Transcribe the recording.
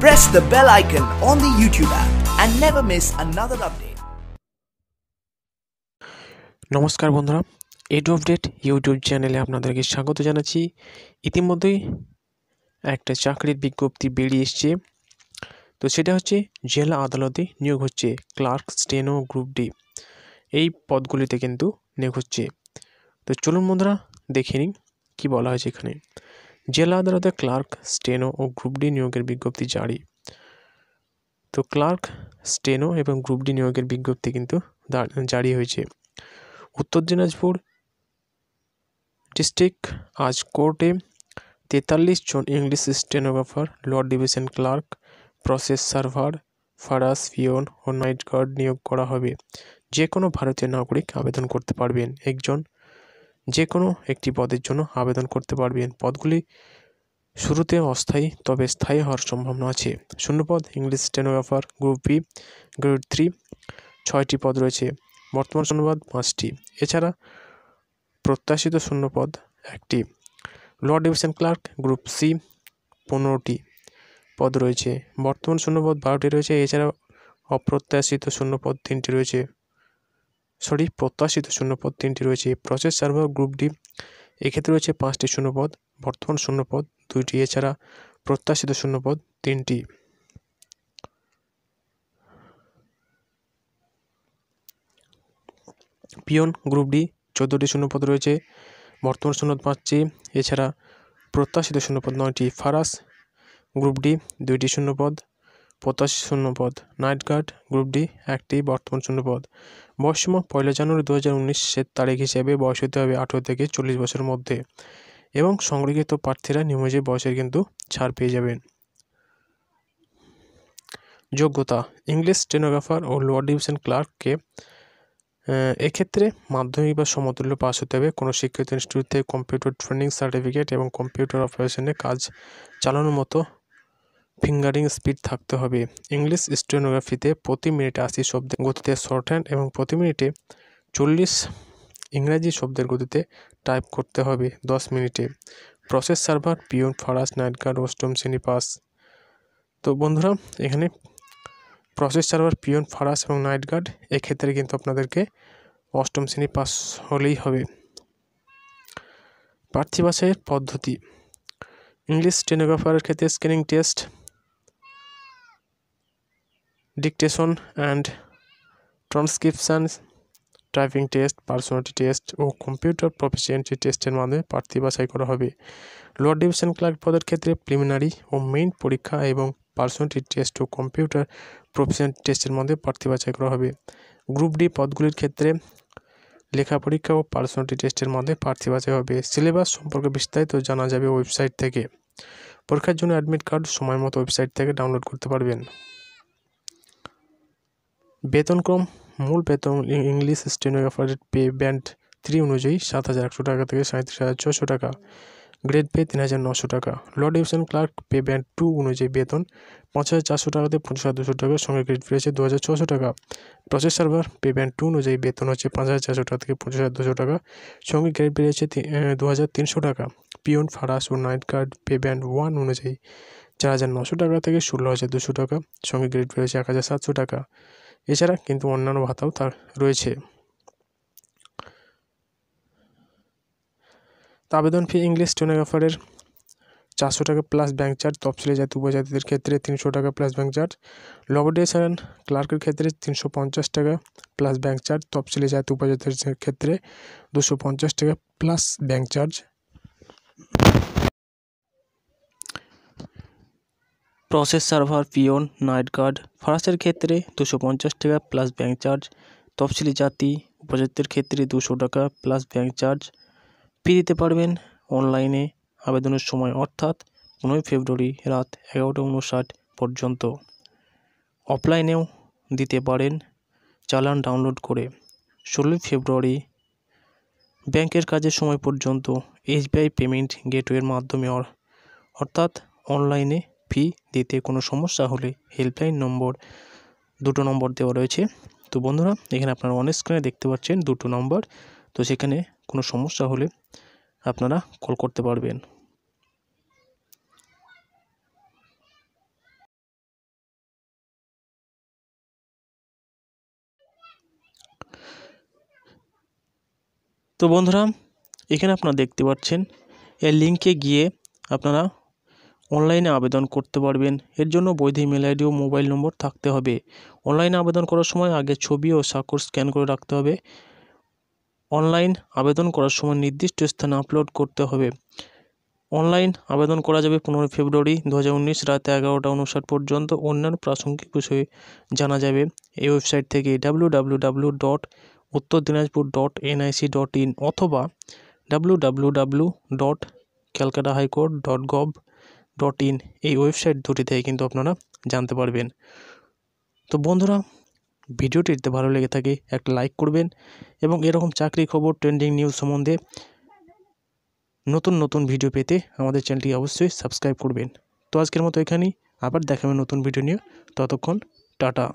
Press the bell icon on the YouTube app and never miss another update. নমস্কার বন্ধুরা add update YouTube চ্যানেলে আপনাদেরকে স্বাগত জানাচ্ছি। ইতিমধ্যেই একটা চাকরির বিজ্ঞপ্তি বেরিয়ে এসছে। তো সেটা হচ্ছে, জেলা আদালতে নিয়োগ হচ্ছে ক্লার্ক স্টেনো গ্রুপ ডি এই পদগুলিতে কিন্তু নিয়োগ হচ্ছে। তো চলুন বন্ধুরা, দেখে নিন কী বলা হয়েছে এখানে। জেলা আদালতে ক্লার্ক, স্টেনো ও গ্রুপ ডি নিয়োগের বিজ্ঞপ্তি জারি। তো ক্লার্ক, স্টেনো এবং গ্রুপ ডি নিয়োগের বিজ্ঞপ্তি কিন্তু জারি হয়েছে। উত্তর দিনাজপুর ডিস্ট্রিক্ট আজ কোর্টে তেতাল্লিশ জন English stenographer lower division clerk, process server, Farage ফিওন ও নাইট গার্ড নিয়োগ করা হবে। যে কোনো ভারতীয় নাগরিক আবেদন করতে পারবেন। একজন যে কোনো একটি পদের জন্য আবেদন করতে পারবেন। পদগুলি শুরুতে অস্থায়ী, তবে স্থায়ী হওয়ার সম্ভাবনা আছে। শূন্যপদ, English stenographer group B grade three, ছয়টি পদ রয়েছে। বর্তমান শূন্যপদ, পাঁচটি। এছাড়া প্রত্যাশিত শূন্যপদ, একটি। Lower division clerk, group C, পনেরোটি পদ রয়েছে। বর্তমান শূন্যপদ বারোটি রয়েছে। এছাড়া অপ্রত্যাশিত শূন্যপদ তিনটি রয়েছে। সরি, প্রত্যাশিত শূন্যপদ তিনটি রয়েছে। প্রসেস সার্ভার গ্রুপ ডি এক্ষেত্রে রয়েছে পাঁচটি শূন্যপদ। বর্তমান শূন্যপদ দুইটি। এছাড়া প্রত্যাশিত শূন্যপদ তিনটি। পিয়ন গ্রুপ ডি চোদ্দোটি শূন্যপদ রয়েছে। বর্তমান শূন্যপদ পাঁচটি। এছাড়া প্রত্যাশিত শূন্যপদ নয়টি। ফারাস গ্রুপ ডি দুইটি শূন্যপদ। পঁচাশি শূন্যপদ। নাইট গার্ড গ্রুপ ডি, একটি বর্তমান শূন্যপদ। বয়সসীমা পয়লা জানুয়ারি দু হাজার উনিশের তারিখ হিসেবে বয়স হতে হবে আঠেরো থেকে চল্লিশ বছরের মধ্যে এবং সংরক্ষিত প্রার্থীরা নিয়মিত বয়সের কিন্তু ছাড় পেয়ে যাবেন। যোগ্যতা, ইংলিশ স্টেনোগ্রাফার ও লোয়ার ডিভিশন ক্লার্ককে এক্ষেত্রে মাধ্যমিক বা সমতুল্য পাস হতে হবে। কোনো শিক্ষিত ইনস্টিটিউট থেকে কম্পিউটার ট্রেনিং সার্টিফিকেট এবং কম্পিউটার অপারেশনে কাজ চালানোর মতো ফিঙ্গারিং স্পিড থাকতে হবে। ইংলিশ স্টেনোগ্রাফিতে প্রতি মিনিটে আশি শব্দের গতিতে শর্ট হ্যান্ড এবং প্রতি মিনিটে চল্লিশ ইংরাজি শব্দের গতিতে টাইপ করতে হবে দশ মিনিটে। প্রসেস সার্ভার পিওন ফারাস নাইট গার্ড অষ্টম শ্রেণি পাস। তো বন্ধুরা, এখানে প্রসেস সার্ভার পিওন ফারাস এবং নাইট গার্ড এক্ষেত্রে কিন্তু আপনাদেরকে অষ্টম শ্রেণি পাস হলেই হবে। প্রার্থী বাছাইয়ের পদ্ধতি। ইংলিশ স্টেনোগ্রাফারের ক্ষেত্রে screening test dictation and transcription typing test personality test O computer proficiency টেস্টের মাধ্যমে প্রার্থী বাছাই করা হবে। লোয়ার ডিভিশন ক্লার্ক পদের ক্ষেত্রে প্রিলিমিনারি ও মেইন পরীক্ষা এবং পার্সোনালিটি টেস্ট ও কম্পিউটার প্রফিসিয়েন্ট টেস্টের মধ্যে প্রার্থী বাছাই করা হবে। গ্রুপ ডি পদগুলির ক্ষেত্রে লেখা পরীক্ষা ও পার্সোনালিটি টেস্টের মধ্যে প্রার্থী বাছাই হবে। সিলেবাস সম্পর্কে বিস্তারিত জানা যাবে ওয়েবসাইট থেকে। পরীক্ষার জন্য অ্যাডমিট কার্ড সময় মতো ওয়েবসাইট থেকে ডাউনলোড করতে পারবেন। বেতনক্রম মূল বেতন ইংলিশ স্টেনোগ্রাফারের পে ব্যান্ড থ্রি অনুযায়ী সাত হাজার একশো টাকা থেকে সাঁত্রিশ হাজার ছশো টাকা। গ্রেড পে তিন হাজার নশো টাকা। Lower division clerk pay band two অনুযায়ী বেতন পাঁচ হাজার চারশো টাকা থেকে পঞ্চাশ হাজার দুশো টাকার সঙ্গে গ্রেড পে রয়েছে দু হাজার ছশো টাকা। Process server pay band two অনুযায়ী বেতন হচ্ছে পাঁচ হাজার চারশো টাকা থেকে পঞ্চাশ হাজার দুশো টাকা, সঙ্গে গ্রেড বেড়েছে দু হাজার তিনশো টাকা। পিওন ফারাস ও night guard pay band one অনুযায়ী চার হাজার নশো টাকা থেকে ষোলো হাজার দুশো টাকা, সঙ্গে গ্রেড বেড়েছে এক হাজার সাতশো টাকা। এছাড়া কিন্তু অন্যান্য ভাতাও তার রয়েছে। আবেদন ফি ইংলিশ স্টেনোগ্রাফারের চারশো টাকা প্লাস ব্যাঙ্ক চার্জ তফসিলি জাতি, উপজাতিদের ক্ষেত্রে তিনশো টাকা প্লাস ব্যাঙ্ক চার্জ লগডেশন ক্লার্কের ক্ষেত্রে তিনশো পঞ্চাশ টাকা প্লাস ব্যাঙ্ক চার্জ তফসিলি জাতি উপজাতির ক্ষেত্রে দুশো পঞ্চাশ টাকা plus bank charge process server peon night guard ফারাসের ক্ষেত্রে দুশো পঞ্চাশ টাকা প্লাস ব্যাঙ্ক চার্জ তফসিলি জাতি উপজাতির ক্ষেত্রে দুশো টাকা প্লাস ব্যাঙ্ক চার্জ ফি দিতে পারবেন অনলাইনে আবেদনের সময়, অর্থাৎ পনেরোই ফেব্রুয়ারি রাত এগারোটা উনষাট পর্যন্ত। অফলাইনেও দিতে পারেন চালান ডাউনলোড করে। ষোলোই ফেব্রুয়ারি ব্যাংকের কাজের সময় পর্যন্ত এসবিআই পেমেন্ট গেটওয়ের মাধ্যমে, অর- অর্থাৎ অনলাইনে ফি দিতে কোনো সমস্যা হলে হেল্পলাইন নম্বর দুটো নম্বর দেওয়া রয়েছে। তো বন্ধুরা, এখানে আপনারা অন স্ক্রিনে দেখতে পাচ্ছেন দুটো নম্বর। তো সেখানে কোনো সমস্যা হলে আপনারা কল করতে পারবেন। তো বন্ধুরা, এখানে আপনারা দেখতে পাচ্ছেন এর লিঙ্কে গিয়ে আপনারা অনলাইনে আবেদন করতে পারবেন। এর জন্য বৈধ ইমেল আইডি ও মোবাইল নম্বর থাকতে হবে। অনলাইনে আবেদন করার সময় আগে ছবি ও স্বাক্ষর স্ক্যান করে রাখতে হবে। অনলাইন আবেদন করার সময় নির্দিষ্ট স্থানে আপলোড করতে হবে। অনলাইন আবেদন করা যাবে পনেরোই ফেব্রুয়ারি দু হাজার উনিশ রাত এগারোটা উনষাট পর্যন্ত। অন্যান্য প্রাসঙ্গিক বিষয়ে জানা যাবে। এই ওয়েবসাইট থেকে W dot Uttar Dinajpur dot NIC dot in অথবা W dot Calcutta high court dot gov dot in এই ওয়েবসাইট দুটি থেকে কিন্তু আপনারা জানতে পারবেন। তো বন্ধুরা ভিডিওটিতে ভালো লেগে থাকে, একটা লাইক করবেন এবং এরকম চাকরি খবর ট্রেন্ডিং নিউজ সম্বন্ধে নতুন নতুন ভিডিও পেতে আমাদের চ্যানেলটি অবশ্যই সাবস্ক্রাইব করবেন। তো আজকের মতো এখানেই, আবার দেখাবেন নতুন ভিডিও নিয়ে। ততক্ষণ টাটা।